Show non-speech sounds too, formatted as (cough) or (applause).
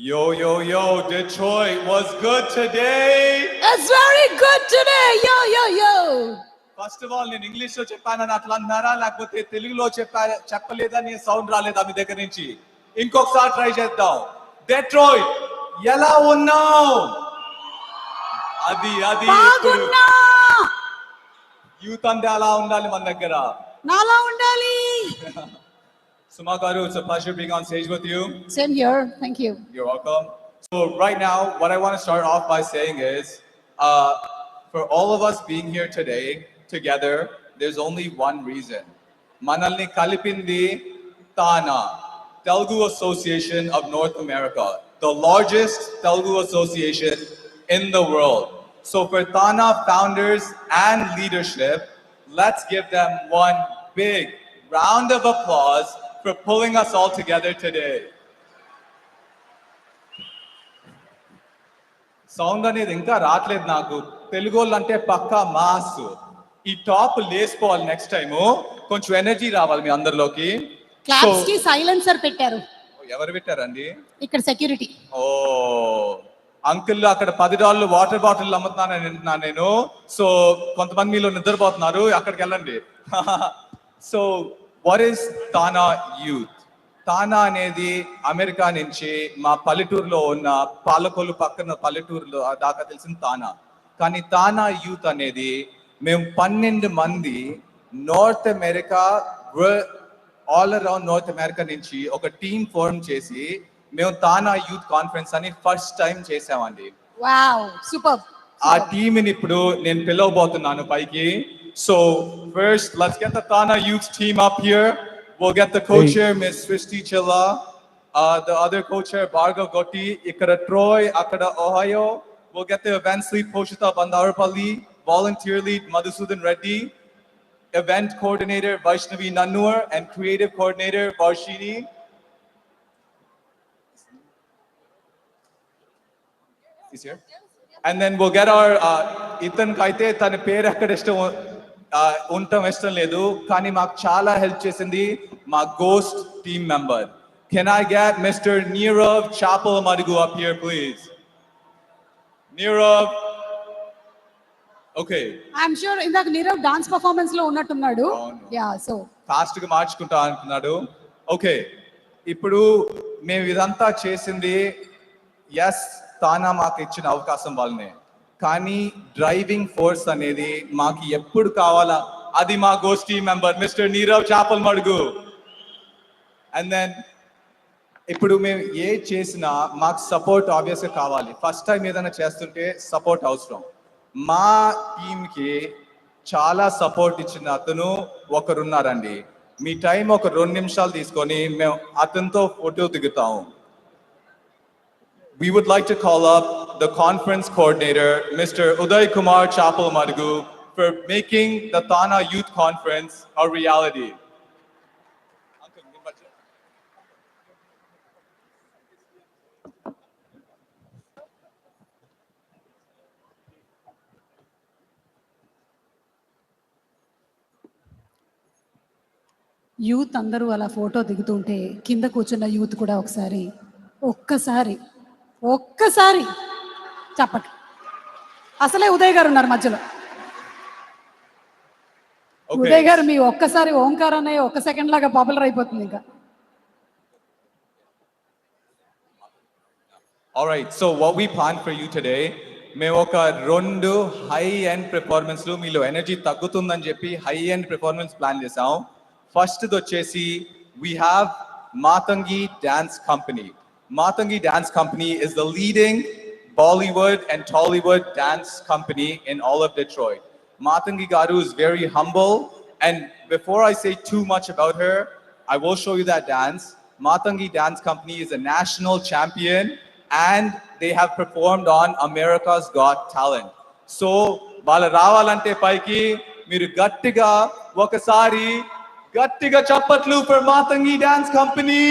Yo, yo, yo, Detroit was good today. It's very good today. Yo, yo, yo. First of all నేను ఇంగ్లీష్లో చెప్పానని అట్లా అన్నారా? లేకపోతే తెలుగులో చెప్పా చెప్పలేదని సౌండ్ రాలేదా మీ దగ్గర నుంచి? ఇంకొకసారి ట్రై చేద్దాం. డెట్రాయిట్ ఎలా ఉన్నావు? అది అది యూత్ అంతే అలా ఉండాలి మన దగ్గర. నాలా ఉండాలి. (laughs) Suma Garu, it's a pleasure being on stage with you. Same here. Thank you. You're welcome. So right now, what I want to start off by saying is, uh, for all of us being here today together, there's only one reason. Manalni Kalipindi Tana, Telugu Association of North America, the largest Telugu association in the world. So for Tana founders and leadership, let's give them one big round of applause for pulling us all together today. Sound అనేది ఇంకా రావట్లేదు నాకు. తెలుగు వాళ్ళు అంటే పక్కా mass. ఈ top లేసిపోవాలి next time కొంచెం ఎనర్జీ రావాలి మీ అందరిలోకి. క్లాప్స్కి So, సైలెన్సర్ పెట్టారు ఎవరు పెట్టారండి? ఇక్కడ సెక్యూరిటీ ఓ అంకుల్ అక్కడ పది డాలర్లు వాటర్ బాటిల్ అమ్ముతున్నానని వింటున్నాను నేను. సో కొంతమంది మీలో నిద్రపోతున్నారు. అక్కడికి వెళ్ళండి. (laughs) So what is TANA youth TANA అనేది అమెరికా నుంచి మా పల్లెటూరులో ఉన్న పాలకొల్లు పక్కన పల్లెటూరులో దాకా తెలిసిన తానా కానీ తానా యూత్ అనేది మేము పన్నెండు మంది north America all around north America నుంచి ఒక టీం ఫార్మ్ చేసి మేము తానా యూత్ కాన్ఫరెన్స్ అని ఫస్ట్ టైం చేసామండి. సూపర్ ఆ టీంని ఇప్పుడు నేను పిలవబోతున్నాను పైకి. So first, let's get the Tana youth team up here. We'll get the co-chair, Ms. Srishti Chilla, uh, the other co-chair, Bhargav Gotti, Ikara Troy, Akada Ohio. We'll get the event lead, Poshita Bandarapalli, volunteer lead, Madhusudan Reddy, event coordinator, Vaishnavi Nannur, and creative coordinator, Varshini. He's here. And then we'll get our uh, Ethan Kaite, ತನ್ನ ಪೇರ್ ఉండటం ఇష్టం లేదు కానీ మాకు చాలా help చేసింది మా ghost team member can I get mister Nirav Chapal మడుగు up here please Nirav okay I'm sure ఇందాక నీరవ్ డాన్స్ పర్ఫార్మెన్స్లో ఉన్నట్టున్నాడు. యా సో ఫాస్ట్గా మార్చుకుంటా అంటున్నాడు ఓకే ఇప్పుడు మేము ఇదంతా చేసింది ఎస్ తానా మాకు ఇచ్చిన అవకాశం వల్లనే కానీ డ్రైవింగ్ ఫోర్స్ అనేది మాకు ఎప్పుడు కావాలా? అది మా గోష్ఠీ మెంబర్ మిస్టర్ నీరవ్ చాపల్ మడుగు. అండ్ దెన్ ఇప్పుడు మేము ఏ చేసినా మాకు సపోర్ట్ ఆబ్వియస్గా కావాలి. ఫస్ట్ టైం ఏదైనా చేస్తుంటే సపోర్ట్ అవసరం. మా టీంకి చాలా సపోర్ట్ ఇచ్చిన అతను ఒకరున్నారండి. మీ టైం ఒక రెండు నిమిషాలు తీసుకొని మేము అతనితో photo దిగుతాము we would like to call up the conference coordinator, Mr. Uday Kumar Chapal Madhugu, for making the Tana Youth Conference a reality. Youth అందరూ అలా ఫోటో దిగుతుంటే కింద కూర్చున్న యూత్ కూడా ఒకసారి ఒక్కసారి ఒక్కసారి చెప్పండి. అసలే ఉదయ్ గారు ఉన్నారు మధ్యలో. ఉదయ్ గారు మీ ఒక్కసారి ఓంకార్ అన్నయ్య ఒక్క సెకండ్ లాగా పాపులర్ అయిపోతుంది ఇంకా. All right, so what we planned for you today, మేము ఒక రెండు హై ఎండ్ పెర్ఫార్మెన్స్లో మీలో ఎనర్జీ తగ్గుతుందని చెప్పి హై ఎండ్ పెర్ఫార్మెన్స్ ప్లాన్ చేసాం ఫస్ట్ వచ్చేసి we have Matangi dance company Matangi dance company is the leading Bollywood and Tollywood dance company in all of Detroit Matangi garu is very humble and before I say too much about her, I will show you that dance. Matangi Dance Company is a national champion and they have performed on America's Got Talent. So, వాళ్ళ రావాలంటే పైకి మీరు గట్టిగా ఒకసారి గట్టిగా చప్పట్లు for Matangi dance company